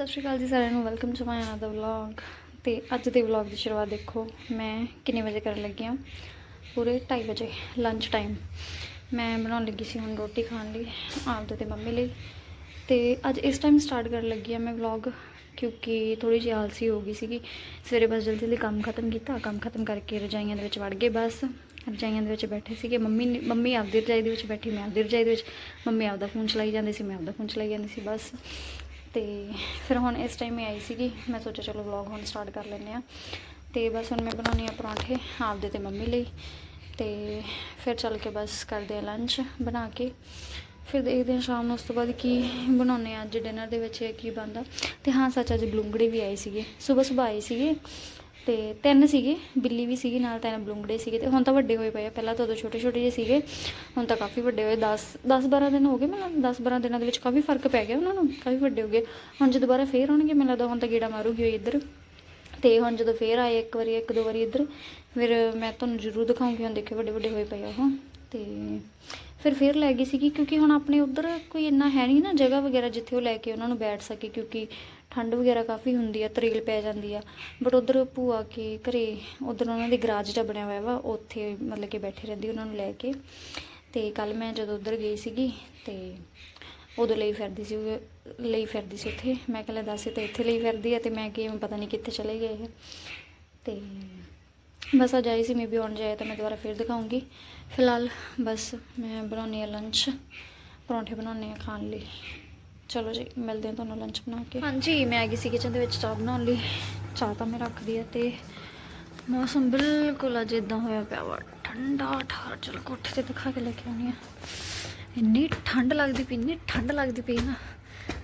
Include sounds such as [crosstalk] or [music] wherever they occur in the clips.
ਸਤਿ ਸ਼੍ਰੀ ਅਕਾਲ ਜੀ ਸਾਰਿਆਂ ਨੂੰ welcome to my another vlog ਤੇ ਅੱਜ ਦੇ ਵਲੌਗ ਦੀ ਸ਼ੁਰੂਆਤ ਦੇਖੋ, ਮੈਂ ਕਿੰਨੇ ਵਜੇ ਕਰਨ ਲੱਗੀ ਹਾਂ? ਪੂਰੇ 2:30 ਵਜੇ ਲੰਚ ਟਾਈਮ ਮੈਂ ਬਣਾਉਣ ਲੱਗੀ ਸੀ ਹੁਣ ਰੋਟੀ ਖਾਣ ਲਈ ਆਪਦੇ ਤੇ ਮੰਮੀ ਲਈ। ਤੇ ਅੱਜ ਇਸ ਟਾਈਮ ਸਟਾਰਟ ਕਰਨ ਲੱਗੀ ਹਾਂ ਮੈਂ ਵਲੌਗ ਕਿਉਂਕਿ ਥੋੜੀ ਜਿਹੀ ਆਲਸੀ ਹੋ ਗਈ ਸੀਗੀ। ਸਵੇਰੇ ਬਸ ਜਲਦੀ ਜਲਦੀ ਕੰਮ ਖਤਮ ਕੀਤਾ, ਕੰਮ ਖਤਮ ਕਰਕੇ ਰਜਾਈਆਂ ਦੇ ਵਿੱਚ ਵੜ ਗਏ ਬਸ। ਰਜਾਈਆਂ ਦੇ ਵਿੱਚ ਬੈਠੇ ਸੀਗੇ, ਮੰਮੀ ਨੇ- ਮੰਮੀ ਆਪਦੀ ਰਜਾਈ ਦੇ ਵਿੱਚ ਬੈਠੀ, ਮੈਂ ਆਪਦੀ ਰਜਾਈ ਦੇ ਵਿੱਚ। ਮੰਮੀ ਆਪਦਾ ਫੋਨ ਚਲਾਈ ਜਾਂਦੀ ਸੀ, ਮੈਂ ਆਪਦਾ ਫੋਨ ਚਲਾਈ ਜਾਂਦੀ ਸੀ ਬਸ। ਤੇ ਫਿਰ ਹੁਣ ਇਸ ਟਾਈਮ ਹੀ ਆਈ ਸੀਗੀ। ਮੈਂ ਸੋਚਿਆ ਚਲੋ ਵਲੌਗ ਹੁਣ ਸਟਾਰਟ ਕਰ ਲੈਂਦੇ ਆ ਤੇ ਬਸ ਹੁਣ ਮੈਂ ਬਣਾਉਣੀ ਆ ਪਰੌਂਠੇ ਆਪਦੇ ਤੇ ਮੰਮੀ ਲਈ। ਤੇ ਫਿਰ ਚੱਲ ਕੇ ਬਸ ਕਰਦੇ ਆ ਲੰਚ ਬਣਾ ਕੇ। ਫਿਰ ਦੇਖਦੇ ਹਾਂ ਸ਼ਾਮ ਨੂੰ ਉਸ ਤੋਂ ਬਾਅਦ ਕੀ ਬਣਾਉਣੇ ਆ ਅੱਜ ਡਿਨਰ ਦੇ ਵਿੱਚ ਕੀ ਬਣਦਾ? ਤੇ ਹਾਂ, ਸੱਚ ਅੱਜ ਬਲੂੰਗੜੇ ਵੀ ਆਏ ਸੀਗੇ। ਸਵੇਰ ਸਵੇਰ ਆਏ ਸੀਗੇ। ਤੇ ਤਿੰਨ ਸੀਗੇ, ਬਿੱਲੀ ਵੀ ਸੀਗੀ, ਨਾਲ ਤਿੰਨ ਬਲੂੰਗੜੇ ਸੀਗੇ ਤੇ ਹੁਣ ਤਾਂ ਵੱਡੇ ਹੋਏ ਪਏ ਆ, ਪਹਿਲਾਂ ਤਾਂ ਉਦੋਂ ਛੋਟੇ ਛੋਟੇ ਜਿਹੇ ਸੀਗੇ, ਹੁਣ ਤਾਂ ਕਾਫੀ ਵੱਡੇ ਹੋਏ 10 10 12 ਦਿਨ ਹੋ ਗਏ ਮੈਨੂੰ 10 12 ਦਿਨਾਂ ਦੇ ਵਿੱਚ ਕਾਫੀ ਫ਼ਰਕ ਪੈ ਗਿਆ ਉਹਨਾਂ ਨੂੰ, ਕਾਫੀ ਵੱਡੇ ਹੋ ਗਏ। ਹੁਣ ਜੇ ਦੁਬਾਰਾ ਫੇਰ ਆਉਣਗੇ, ਮੈਨੂੰ ਲੱਗਦਾ ਹੁਣ ਤਾਂ ਗੇੜਾ ਮਾਰੂਗੀ ਹੋਈ ਇੱਧਰ। ਤੇ ਹੁਣ ਜਦੋਂ ਫੇਰ ਆਏ ਇੱਕ ਵਾਰੀ, ਇੱਕ ਦੋ ਵਾਰੀ ਇੱਧਰ, ਫਿਰ ਮੈਂ ਤੁਹਾਨੂੰ ਜ਼ਰੂਰ ਦਿਖਾਉਂਗੀ, ਹੁਣ ਦੇਖਿਓ ਵੱਡੇ ਵੱਡੇ ਹੋਏ ਪਏ ਆ ਉਹ। ਤੇ ਫਿਰ ਫੇਰ ਲੈ ਗਈ ਸੀਗੀ, ਕਿਉਂਕਿ ਹੁਣ ਆਪਣੇ ਉੱਧਰ ਕੋਈ ਇੰਨਾ ਹੈ ਨਹੀਂ ਨਾ ਜਗ੍ਹਾ ਵਗੈਰਾ ਜਿੱਥੇ ਉਹ ਲੈ ਕੇ ਉਹਨਾਂ ਨੂੰ ਬੈਠ ਸਕੇ, ਕਿਉਂਕਿ ਠੰਡ ਵਗੈਰਾ ਕਾਫੀ ਹੁੰਦੀ ਆ, ਤਰੇਲ ਪੈ ਜਾਂਦੀ ਆ। ਬਟ ਉਧਰ ਭੂਆ ਕੇ ਘਰੇ, ਉਧਰ ਉਹਨਾਂ ਦੇ ਗਰਾਜ ਜਿਹਾ ਬਣਿਆ ਹੋਇਆ ਵਾ, ਉੱਥੇ ਮਤਲਬ ਕਿ ਬੈਠੇ ਰਹਿੰਦੀ ਉਹਨਾਂ ਨੂੰ ਲੈ ਕੇ। ਤੇ ਕੱਲ ਮੈਂ ਜਦੋਂ ਉਧਰ ਗਈ ਸੀਗੀ, ਤੇ ਉਦੋਂ ਲਈ ਫਿਰਦੀ ਸੀ ਉਹ ਲਈ ਫਿਰਦੀ ਸੀ ਉੱਥੇ। ਮੈਂ ਕਹਿੰਦਾ ਦੱਸ, ਇਹ ਤਾਂ ਇੱਥੇ ਲਈ ਫਿਰਦੀ ਆ ਤੇ ਮੈਂ ਕਿ ਪਤਾ ਨਹੀਂ ਕਿੱਥੇ ਚਲੇ ਗਏ ਇਹ। ਤੇ ਬਸ ਅੱਜ ਆਈ ਸੀ ਮੇਬੀ ਆਉਣ ਜਾਏ ਤਾਂ ਮੈਂ ਦੁਬਾਰਾ ਫਿਰ ਦਿਖਾਉਂਗੀ। ਫਿਲਹਾਲ ਬਸ ਮੈਂ ਬਣਾਉਣੀ ਆ ਲੰਚ ਪਰੌਂਠੇ ਬਣਾਉਣੇ ਆ ਖਾਣ ਲਈ। ਚਲੋ ਜੀ, ਮਿਲਦੇ ਹਾਂ ਤੁਹਾਨੂੰ ਲੰਚ ਬਣਾ ਕੇ। ਹਾਂਜੀ, ਮੈਂ ਆ ਗਈ ਸੀ ਕਿਚਨ ਦੇ ਵਿੱਚ ਚਾਹ ਬਣਾਉਣ ਲਈ। ਚਾਹ ਤਾਂ ਮੈਂ ਰੱਖਦੀ ਆ ਤੇ ਮੌਸਮ ਬਿਲਕੁਲ ਅਜ ਇਦਾਂ ਹੋਇਆ ਪਿਆ ਵਾ। ਠੰਡਾ ਠਾਰ, ਚਲ ਕੋਠੇ ਤੇ ਦਿਖਾ ਕੇ ਲੈ ਕੇ ਆਉਣੀ ਆ ਇੰਨੀ ਠੰਡ ਲੱਗਦੀ ਪਈ, ਇੰਨੀ ਠੰਡ ਲੱਗਦੀ ਪਈ ਨਾ।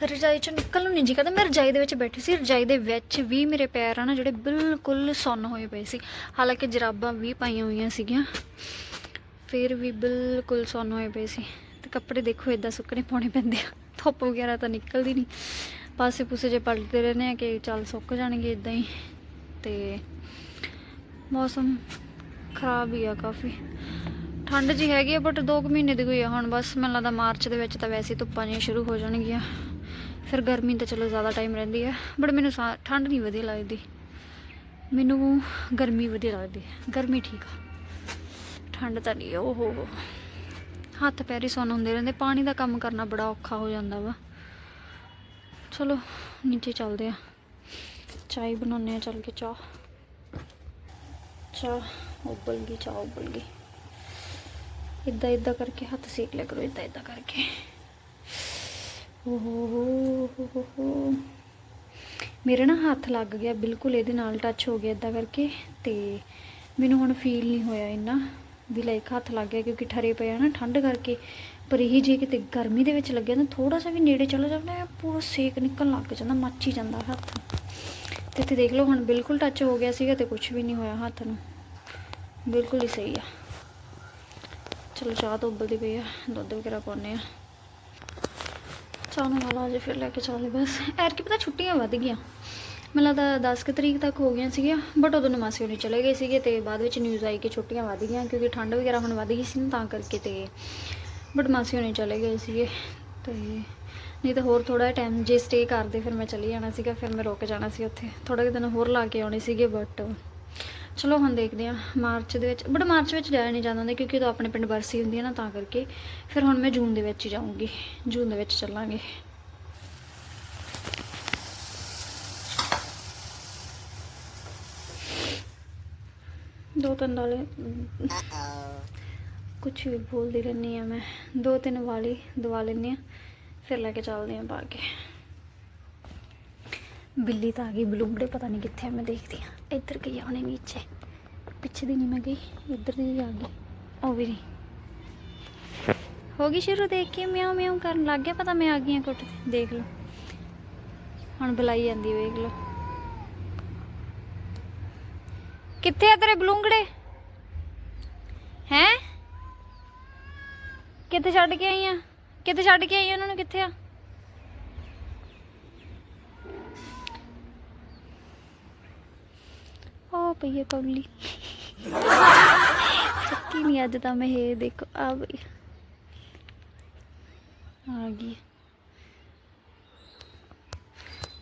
ਰਜਾਈ ਚੋਂ ਨਿਕਲ ਨੂੰ ਨਹੀਂ ਜੀ ਕਰਦਾ। ਮੈਂ ਰਜਾਈ ਦੇ ਵਿੱਚ ਬੈਠੀ ਸੀ, ਰਜਾਈ ਦੇ ਵਿੱਚ ਵੀ ਮੇਰੇ ਪੈਰ ਆ ਨਾ ਜਿਹੜੇ ਬਿਲਕੁਲ ਸੁੰਨ ਹੋਏ ਪਏ ਸੀ। ਹਾਲਾਂਕਿ ਜਰਾਬਾਂ ਵੀ ਪਾਈਆਂ ਹੋਈਆਂ ਸੀਗੀਆਂ, ਫਿਰ ਵੀ ਬਿਲਕੁਲ ਸੁੰਨ ਹੋਏ ਪਏ ਸੀ। ਤੇ ਕੱਪੜੇ ਦੇਖੋ ਇਦਾਂ ਸੁੱਕਣੇ ਪਾਉਣੇ ਪੈਂਦੇ ਆ। ਧੁੱਪ ਵਗੈਰਾ ਤਾਂ ਨਿਕਲਦੀ ਨਹੀਂ। ਪਾਸੇ ਪੂਸੇ ਜੇ ਪਲਟਦੇ ਰਹਿੰਦੇ ਆ ਕਿ ਚੱਲ ਸੁੱਕ ਜਾਣਗੇ ਇਦਾਂ ਹੀ। ਤੇ ਮੌਸਮ ਖਰਾਬ ਹੀ ਆ ਕਾਫੀ। ਠੰਡ ਜੀ ਹੈਗੀ ਆ ਬਟ 2 ਮਹੀਨੇ ਦੀ ਹੋਈ ਆ ਹੁਣ। ਬਸ ਮੈਨੂੰ ਲੱਗਦਾ ਮਾਰਚ ਦੇ ਵਿੱਚ ਤਾਂ ਵੈਸੇ ਧੁੱਪਾਂ ਜਿਹੀਆਂ ਸ਼ੁਰੂ ਹੋ ਜਾਣਗੀਆਂ। ਫਿਰ ਗਰਮੀ ਤਾਂ ਚਲੋ ਜ਼ਿਆਦਾ ਟਾਈਮ ਰਹਿੰਦੀ ਆ। ਬਟ ਮੈਨੂੰ ਸਾ- ਠੰਡ ਨਹੀਂ ਵਧੀਆ ਲੱਗਦੀ। ਮੈਨੂੰ ਗਰਮੀ ਵਧੀਆ ਲੱਗਦੀ। ਹੈ ਗਰਮੀ ਠੀਕ ਆ। ਠੰਡ ਤਾਂ ਨਹੀਂ ਓਹੋ। ਹੱਥ ਪੈਰ ਸੁੰਨ ਹੁੰਦੇ ਰਹਿੰਦੇ, ਪਾਣੀ ਦਾ ਕੰਮ ਕਰਨਾ ਬੜਾ ਔਖਾ ਹੋ ਜਾਂਦਾ ਵਾ। ਚਲੋ, ਨੀਚੇ ਚੱਲਦੇ ਆ ਚਾਹ ਬਣਾਉਣੇ ਆ ਚੱਲ ਕੇ ਚਾਹ। ਚਾਹ ਉਬਲ ਗਈ, ਚਾਹ ਉਬਲ ਗਈ। ਇਦਾਂ ਇਦਾਂ ਕਰਕੇ ਹੱਥ ਸੇਕ ਲਿਆ ਕਰੋ ਇਦਾਂ ਇਦਾਂ ਕਰਕੇ। ਓਹੋ ਹੋ ਹੋ ਹੋ ਹੋ ਮੇਰੇ ਨਾ ਹੱਥ ਲੱਗ ਗਿਆ, ਬਿਲਕੁਲ ਇਹਦੇ ਨਾਲ ਟੱਚ ਹੋ ਗਿਆ ਇਦਾਂ ਕਰਕੇ ਤੇ ਮੈਨੂੰ ਹੁਣ ਫੀਲ ਨਹੀਂ ਹੋਇਆ ਇੰਨਾ। ਵੀ ਲਾਈਕ ਹੱਥ ਲੱਗ ਗਿਆ ਕਿਉਂਕਿ ਠਰੇ ਪਏ ਆ ਨਾ ਠੰਡ ਕਰਕੇ। ਪਰ ਇਹ ਜੇ ਕਿਤੇ ਗਰਮੀ ਦੇ ਵਿੱਚ ਲੱਗਿਆ ਤਾਂ ਥੋੜਾ ਜਿਹਾ ਵੀ ਨੇੜੇ ਚਲਾ ਜਾਵੇ ਨਾ ਪੂਰਾ ਸੇਕ ਨਿਕਲਣ ਲੱਗ ਜਾਂਦਾ, ਮੱਚ ਹੀ ਜਾਂਦਾ ਹੱਥ। ਤੇ ਇੱਥੇ ਦੇਖ ਲਓ ਹੁਣ ਬਿਲਕੁਲ ਟੱਚ ਹੋ ਗਿਆ ਸੀਗਾ ਤੇ ਕੁਝ ਵੀ ਨਹੀਂ ਹੋਇਆ ਹੱਥ ਨੂੰ। ਬਿਲਕੁਲ ਹੀ ਸਹੀ ਆ। ਚਲੋ ਚਾਹ ਤਾਂ ਉਬਲਦੀ ਪਈ ਆ, ਦੁੱਧ ਵਗੈਰਾ ਪਾਉਣੇ ਆ। ਚਾਹ ਨੂੰ ਵਾਲਾ ਜੇ ਫਿਰ ਲੈ ਕੇ ਚੱਲਦੇ ਬਸ। ਐਰ ਕੀ ਪਤਾ ਛੁੱਟੀਆਂ ਵੱਧ ਗਈਆਂ। ਮੈਨੂੰ ਲੱਗਦਾ 10 ਕੁ ਤਰੀਕ ਤੱਕ ਹੋ ਗਈਆਂ ਸੀਗੀਆਂ ਬਟ ਉਦੋਂ ਨਮਾਸੀ ਹੋਣੀ ਚਲੇ ਗਏ ਸੀਗੇ ਤੇ ਬਾਅਦ ਵਿੱਚ ਨਿਊਜ਼ ਆਈ ਕਿ ਛੁੱਟੀਆਂ ਵੱਧ ਗਈਆਂ ਕਿਉਂਕਿ ਠੰਡ ਵਗੈਰਾ ਹੁਣ ਵੱਧ ਗਈ ਸੀ ਨਾ ਤਾਂ ਕਰਕੇ ਤੇ ਬਟ ਮਾਸੀ ਹੋਣੀ ਚਲੇ ਗਏ ਸੀਗੇ ਤੇ ਨਹੀਂ ਤਾਂ ਹੋਰ ਥੋੜਾ ਟਾਈਮ ਜੇ ਸਟੇ ਕਰਦੇ ਫਿਰ ਮੈਂ ਚਲੀ ਜਾਣਾ ਸੀਗਾ, ਫਿਰ ਮੈਂ ਰੁਕ ਜਾਣਾ ਸੀ ਉੱਥੇ। ਥੋੜਾ ਜਿਹਾ ਦਿਨ ਹੋਰ ਲਾ ਕੇ ਆਉਣੇ ਸੀਗੇ ਬਟ ਚਲੋ ਹੁਣ ਦੇਖਦੇ ਆ ਮਾਰਚ ਦੇ ਵਿੱਚ ਬਟ ਮਾਰਚ ਵਿੱਚ ਜਾਇਆ ਨਹੀਂ ਜਾਂਦਾ ਹੁੰਦਾ ਕਿਉਂਕਿ ਉਦੋਂ ਆਪਣੇ ਪਿੰਡ ਬਰਸੀ ਹੁੰਦੀ ਹੈ ਨਾ ਤਾਂ ਕਰਕੇ। ਫਿਰ ਹੁਣ ਮੈਂ ਜੂਨ ਦੇ ਵਿੱਚ ਹੀ ਜਾਊਂਗੀ, ਜੂਨ ਦੇ ਵਿੱਚ ਚੱਲਾਂਗੇ। ਦੋ ਤਿੰਨ ਵਾਲੇ ਕੁਛ ਵੀ ਬੋਲਦੀ ਰਹਿੰਦੀ ਆ ਮੈਂ। ਦੋ ਤਿੰਨ ਵਾਲੀ ਦਵਾ ਲੈਂਦੀ ਆ ਫਿਰ ਲੈ ਕੇ ਚੱਲਦੇ ਆ ਪਾ ਕੇ। ਬਿੱਲੀ ਤਾਂ ਆ ਗਈ ਬਲੂੰਗੜੇ ਪਤਾ ਨਹੀਂ ਕਿੱਥੇ ਮੈਂ ਦੇਖਦੀ ਆ ਇੱਧਰ ਗਈ ਆ ਹੁਣੇ ਨੀਚੇ। ਪਿੱਛੇ ਦੀ ਨਹੀਂ ਮੈਂ ਗਈ ਇੱਧਰ ਦੀ ਆ ਗਈ। ਉਹ ਵੀ ਨਹੀਂ [laughs] ਹੋ ਗਈ ਸ਼ੁਰੂ ਦੇਖ ਕੇ ਮਿਆਉ ਮਿਆਉ ਕਰਨ ਲੱਗ ਗਿਆ ਪਤਾ ਮੈਂ ਆ ਗਈ ਆ ਕੁੱਟ ਦੇਖ ਲਓ। ਹੁਣ ਬੁਲਾਈ ਜਾਂਦੀ ਵੇਖ ਲਓ। ਕਿੱਥੇ ਆ ਤੇਰੇ ਬਲੂੰਗੜੇ ਹੈ ਕਿੱਥੇ ਛੱਡ ਕੇ ਆਈ ਆ ਕਿੱਥੇ ਛੱਡ ਕੇ ਆਈ ਆ ਉਹਨਾਂ ਨੂੰ ਕਿੱਥੇ ਆ ਆ ਪਈ ਹੈ ਕੌਲੀ ਚੱਕੀ ਨਹੀਂ ਅੱਜ ਤਾਂ ਮੈਂ ਇਹ ਦੇਖੋ ਆ ਬਈ ਆ ਗਈ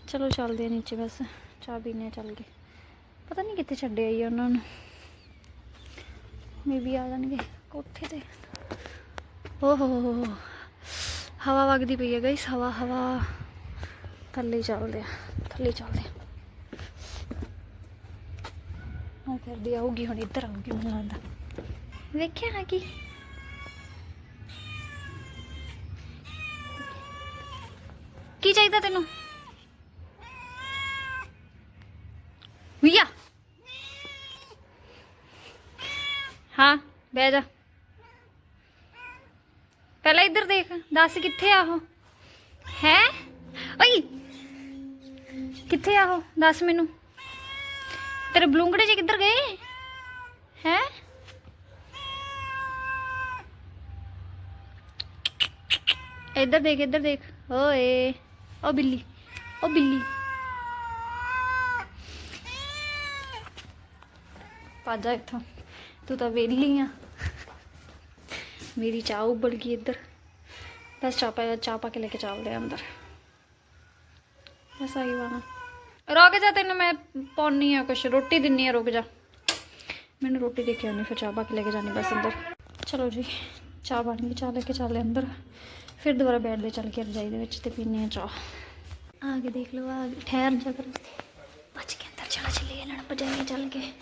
ਚਲੋ ਚੱਲਦੇ ਆ ਨੀਚੇ ਬਸ ਚਾਹ ਪੀਣੇ ਚੱਲ ਕੇ ਪਤਾ ਨਹੀਂ ਕਿੱਥੇ ਛੱਡਿਆ ਹੀ ਉਹਨਾਂ ਨੂੰ। ਮੇਬੀ ਆ ਜਾਣਗੇ ਕੋਠੇ ਤੇ। ਓ ਹਵਾ ਵਗਦੀ ਪਈ ਹੈ ਗਾਇਸ ਹਵਾ ਹਵਾ। ਥੱਲੇ ਚੱਲਦੇ ਆ, ਥੱਲੇ ਚੱਲਦੇ ਆ। ਆ ਕਰਦੀ ਆਊਗੀ ਹੁਣ, ਇੱਧਰ ਆਊਗੀ ਮੈਨੂੰ ਲੱਗਦਾ। ਵੇਖਿਆ ਨਾ ਕੀ? ਕੀ ਚਾਹੀਦਾ ਤੈਨੂੰ? ਵੀਆ ਹਾਂ ਬਹਿ ਜਾ। ਪਹਿਲਾਂ ਇੱਧਰ ਦੇਖ, ਦੱਸ ਕਿੱਥੇ ਆ ਉਹ? ਹੈ? ਓਏ! ਕਿੱਥੇ ਆ ਉਹ? ਦੱਸ ਮੈਨੂੰ। ਤੇਰੇ ਬਲੂੰਗੜੇ ਜੀ ਕਿੱਧਰ ਗਏ? ਹੈ? ਇੱਧਰ ਦੇਖ ਇੱਧਰ ਦੇਖ। ਓਏ, ਓ ਬਿੱਲੀ ਓ ਬਿੱਲੀ। ਭੱਜ ਜਾ ਇੱਥੋਂ। ਤੂੰ ਤਾਂ ਵਿਹਲੀ ਆ। ਮੇਰੀ ਚਾਹ ਉਬਲ ਗਈ ਇੱਧਰ। ਬਸ ਚਾਹ ਪਾ ਚਾਹ ਪਾ ਕੇ ਲੈ ਕੇ ਚੱਲਦੇ ਆ ਅੰਦਰ। ਬਸ ਆਈ ਵਾਣਾ ਰੁਕ ਜਾ ਤੈਨੂੰ ਮੈਂ ਪਾਉਣੀ ਆ ਕੁਛ। ਰੋਟੀ ਦਿੰਨੀ ਆ, ਰੁਕ ਜਾ। ਮੈਨੂੰ ਰੋਟੀ ਦੇ ਕੇ ਆਉਣੀ, ਫਿਰ ਚਾਹ ਪਾ ਕੇ ਲੈ ਕੇ ਜਾਣੀ ਬਸ ਅੰਦਰ। ਚਲੋ ਜੀ, ਚਾਹ ਬਣ ਗਈ, ਚਾਹ ਲੈ ਕੇ ਚੱਲੇ ਅੰਦਰ। ਫਿਰ ਦੁਬਾਰਾ ਬੈਠਦੇ ਚੱਲ ਕੇ ਰਜਾਈ ਦੇ ਵਿੱਚ ਤੇ ਪੀਨੇ ਆ ਚਾਹ। ਆ ਕੇ ਦੇਖ ਲਓ, ਆ ਠਹਿਰ ਜਾ ਕਰ ਬਚ ਕੇ ਅੰਦਰ ਚਲਾ ਚੱਲੀਏ ਲੜ ਪਜਾਈਏ ਚੱਲ ਕੇ।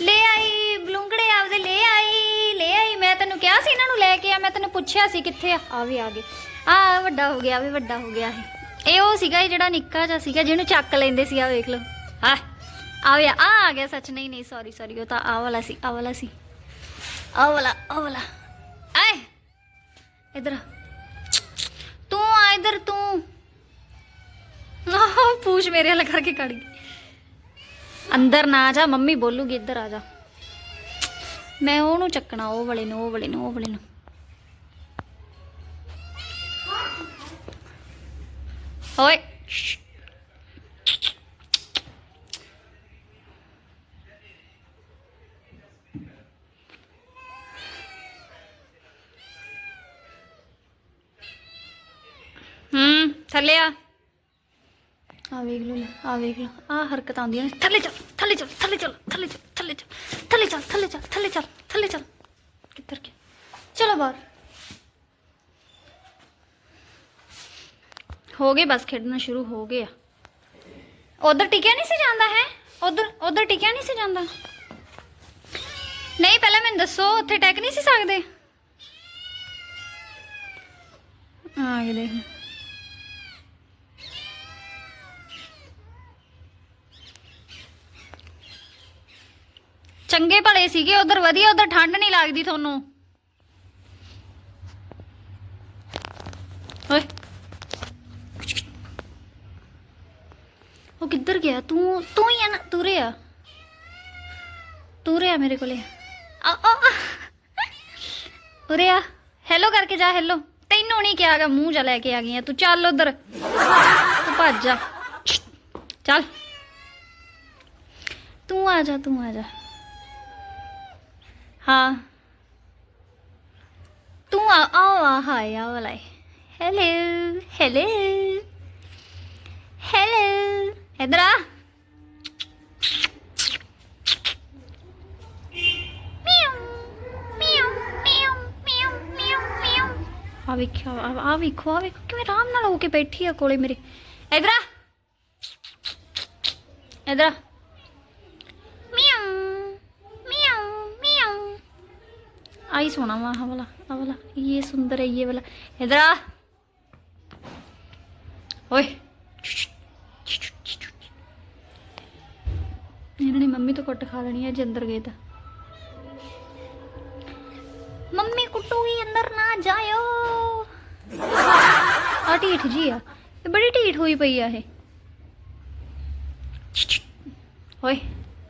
ਲੈ ਆਈ ਬਲੂੰਗੜੇ ਆਪਦੇ ਲੈ ਆਈ। ਲੈ ਆਈ, ਮੈਂ ਤੈਨੂੰ ਕਿਹਾ ਸੀ ਇਹਨਾਂ ਨੂੰ ਲੈ ਕੇ ਆ, ਮੈਂ ਤੈਨੂੰ ਪੁੱਛਿਆ ਸੀ ਕਿੱਥੇ ਆ। ਆ ਵੀ ਆ ਗਏ। ਆ ਵੱਡਾ ਹੋ ਗਿਆ ਵੀ ਵੱਡਾ ਹੋ ਗਿਆ ਇਹ ਇਹ ਉਹ ਸੀਗਾ ਜਿਹੜਾ ਨਿੱਕਾ ਜਿਹਾ ਸੀਗਾ, ਜਿਹਨੂੰ ਚੱਕ ਲੈਂਦੇ ਸੀ, ਆ ਵੇਖ ਲਓ। ਆ ਆ ਵੀ ਆ ਆ ਗਿਆ ਸੱਚ। ਨਹੀਂ ਨਹੀਂ ਸੌਰੀ ਸੌਰੀ ਉਹ ਤਾਂ ਆ ਵਾਲਾ ਸੀ, ਆ ਵਾਲਾ ਸੀ। ਆ ਵਾਲਾ ਆ ਵਾਲਾ। ਆਏ, ਇਧਰ ਤੂੰ ਆ ਇਧਰ, ਤੂੰ। ਆਹ, ਪੂਛ ਮੇਰੇ ਵੱਲ ਕਰਕੇ ਕੜ ਗਈ। ਅੰਦਰ ਨਾ ਆ ਜਾ, ਮੰਮੀ ਬੋਲੂਗੀ ਇੱਧਰ ਆ ਜਾ। ਮੈਂ ਉਹਨੂੰ ਚੱਕਣਾ ਉਹ ਵਾਲੇ ਨੂੰ ਉਹ ਵਾਲੇ ਨੂੰ ਉਹ ਵਾਲੇ ਨੂੰ। ਓਏ ਹੂੰ ਥੱਲੇ ਆ। ਆ ਵੇਖ ਲਓ ਲੈ, ਆ ਵੇਖ ਲਓ ਆ ਹਰਕਤਾਂ ਆਉਂਦੀਆਂ ਨੇ। ਥੱਲੇ ਚੱਲ ਥੱਲੇ ਚੱਲ ਥੱਲੇ ਚੱਲ ਥੱਲੇ ਚੱਲ। ਥੱਲੇ ਚੱਲ ਥੱਲੇ ਚੱਲ ਥੱਲੇ ਚੱਲ ਥੱਲੇ ਚੱਲ ਥੱਲੇ ਚੱਲ ਕਿੱਧਰ ਗਿਆ ਚਲੋ ਬਾਹਰ ਹੋ ਗਏ ਬਸ ਖੇਡਣਾ ਸ਼ੁਰੂ ਹੋ ਗਿਆ ਉਧਰ ਟਿਕਿਆ ਨਹੀਂ ਸੀ ਜਾਂਦਾ ਹੈ ਉਧਰ ਉਧਰ ਟਿਕਿਆ ਨਹੀਂ ਸੀ ਜਾਂਦਾ ਨਹੀਂ ਪਹਿਲਾਂ ਮੈਨੂੰ ਦੱਸੋ ਉੱਥੇ ਟੈਕ ਨਹੀਂ ਸੀ ਸਕਦੇ ਆ ਗਏ ਦੇਖ ਚੰਗੇ ਭਲੇ ਸੀਗੇ, ਉਧਰ ਵਧੀਆ, ਉਧਰ ਠੰਡ ਨਹੀਂ ਲੱਗਦੀ ਤੁਹਾਨੂੰ। ਓਏ। ਉਹ ਕਿੱਧਰ ਗਿਆ? ਤੂੰ ਤੂੰ ਹੀ ਆ ਨਾ ਤੁਰੇ ਆ ਤੁਰੇ ਆ ਮੇਰੇ ਕੋਲੇ। ਆ। ਉਰੇ ਆ। ਹੈਲੋ ਕਰਕੇ ਜਾ, ਹੈਲੋ। ਤੈਨੂੰ ਨਹੀਂ ਕਿਹਾਗਾ ਮੂੰਹ ਜਾ ਲੈ ਕੇ ਆ ਗਈ ਆ ਤੂੰ ਚੱਲ ਉਧਰ। ਤੂੰ ਭੱਜ ਜਾ। ਚੱਲ। ਤੂੰ ਆ ਜਾ, ਤੂੰ ਆ ਜਾ। ਹਾਂ। ਤੂੰ ਆ ਆ, ਹਾਏ ਆ ਵਾਲਾ ਹੈਲੋ ਹੈਲੋ ਹੈਲੋ ਇਧਰ ਆ। ਆ ਵੇਖੋ ਆ ਆ ਵੇਖੋ ਆ ਵੇਖੋ, ਕਿਵੇਂ ਆਰਾਮ ਨਾਲ ਹੋ ਕੇ ਬੈਠੀ ਆ ਕੋਲੇ ਮੇਰੇ। ਇਧਰ ਆ। ਇਧਰ ਆ ਮਿਆਉ ਮਿਆਉ ਮਿਆਉ आई सोना वहाँ वाला आ वाला ये सुंदर है ये वाला इधर आ ओए ਇਹਨਾਂ ਨੇ ਮੰਮੀ ਤੋਂ ਕੁੱਟ ਖਾ ਲੈਣੀ ਹੈ ਜੇ ਅੰਦਰ ਗਏ ਤਾਂ ਮੰਮੀ ਕੁੱਟੂਗੀ ਅੰਦਰ ਨਾ ਜਾਇਓ ਆ ਢੀਠ ਜੀ ਆ ਇਹ ਬੜੀ ਢੀਠ ਹੋਈ ਪਈ ਆ ਇਹ ਓਏ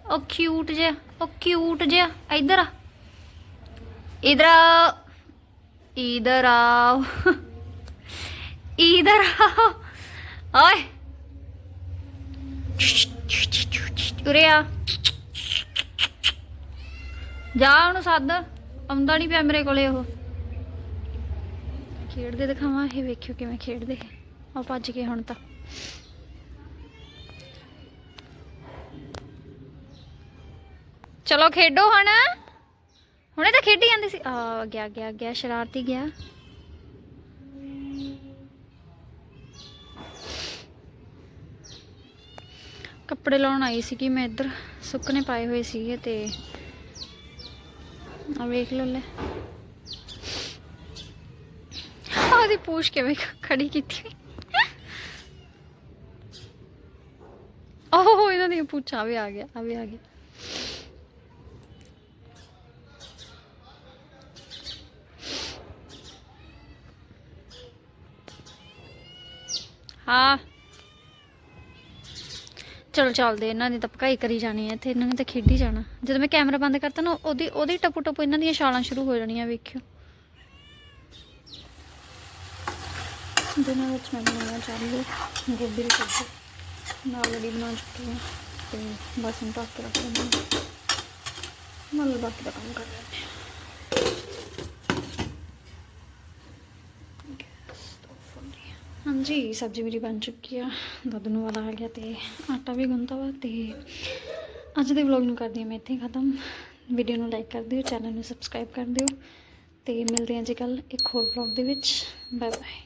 ਉਹ ਕਿਊਟ ਜਿਹਾ ਉਹ ਕਿਊਟ ਜਿਹਾ ਇੱਧਰ ਆ इधर आओ इधर आओ इधर आओ ओए ਉਰੇ ਆ। ਜਾ ਉਹਨੂੰ ਸੱਦ। ਆਉਂਦਾ ਨਹੀਂ ਪਿਆ ਮੇਰੇ ਕੋਲੇ ਉਹ। ਖੇਡਦੇ ਦਿਖਾਵਾਂ, ਇਹ ਵੇਖਿਓ ਕਿਵੇਂ ਖੇਡਦੇ। ਆ ਭੱਜ ਕੇ ਹੁਣ ਤਾਂ। ਚਲੋ ਖੇਡੋ ਹਣਾ। ਹੁਣੇ ਤਾਂ ਖੇਡੀ ਜਾਂਦੀ ਸੀ। ਆ, ਗਿਆ ਗਿਆ ਗਿਆ, ਸ਼ਰਾਰਤੀ ਗਿਆ। ਕੱਪੜੇ ਲਾਉਣ ਆਈ ਸੀ ਕਿ ਮੈਂ ਇੱਧਰ। ਸੁੱਕਣੇ ਪਾਏ ਹੋਏ ਸੀਗੇ ਤੇ ਆ ਵੇਖ ਲੋ। ਲੈ ਉਹਦੀ ਪੂਛ ਕਿਵੇਂ ਖੜੀ ਕੀਤੀ ਹੋਈ। ਓਹ ਇਹਨਾਂ ਦੀਆਂ ਪੂਛਾਂ ਵੀ ਆ ਗਿਆ ਆ ਵੀ ਆ ਗਿਆ। ਹਾਂ ਚਲੋ ਚੱਲਦੇ ਇਹਨਾਂ ਦੀ ਤਾਂ ਪਕਾਈ ਕਰੀ ਜਾਣੀ ਹੈ ਤੇ ਇਹਨਾਂ ਨੇ ਤਾਂ ਖੇਡੀ ਜਾਣਾ। ਜਦੋਂ ਮੈਂ ਕੈਮਰਾ ਬੰਦ ਕਰਤਾ ਨਾ ਉਹਦੀ ਉਹਦੀ ਟਪੂ ਟਪੂ ਇਹਨਾਂ ਦੀਆਂ ਛਾਲਾਂ ਸ਼ੁਰੂ ਹੋ ਜਾਣੀਆਂ ਵੇਖਿਓ। ਦਿਨਾਂ ਵਿੱਚ ਮੈਂ ਬਣਾਉਣਾ ਚਾਹੁੰਦੀ ਗੋਭੀ ਦੀ ਸਬਜ਼ੀ। ਨਾਲ ਜਿਹੜੀ ਬਣਾ ਚੁੱਕੀ ਹਾਂ ਤੇ ਬਸ ਹੁਣ ਢੱਕ ਕੇ ਰੱਖ ਦਿੰਦੀ ਹਾਂ। ਨਾਲ ਬਾਕੀ ਦਾ ਕੰਮ ਕਰ ਲੈਂਦੇ ਹਾਂ ਗੈਸ ਤੋਂ ਫੁੱਲੀ ਹਾਂਜੀ, ਸਬਜ਼ੀ ਮੇਰੀ ਬਣ ਚੁੱਕੀ ਆ, ਦੁੱਧ ਨੂੰ ਵਾਲਾ ਆ ਗਿਆ ਤੇ ਆਟਾ ਵੀ ਗੁੰਨਤਾ ਵਾ ਤੇ ਅੱਜ ਦੇ ਵਲੌਗ ਨੂੰ ਕਰਦੀ ਹਾਂ ਮੈਂ ਇੱਥੇ ਖਤਮ। ਵੀਡੀਓ ਨੂੰ ਲਾਈਕ ਕਰ ਦਿਓ ਚੈਨਲ ਨੂੰ ਸਬਸਕ੍ਰਾਈਬ ਕਰ ਦਿਓ ਤੇ ਮਿਲਦੇ ਹਾਂ ਜੀ ਕੱਲ ਇੱਕ ਹੋਰ ਵਲੌਗ ਦੇ ਵਿੱਚ। Bye bye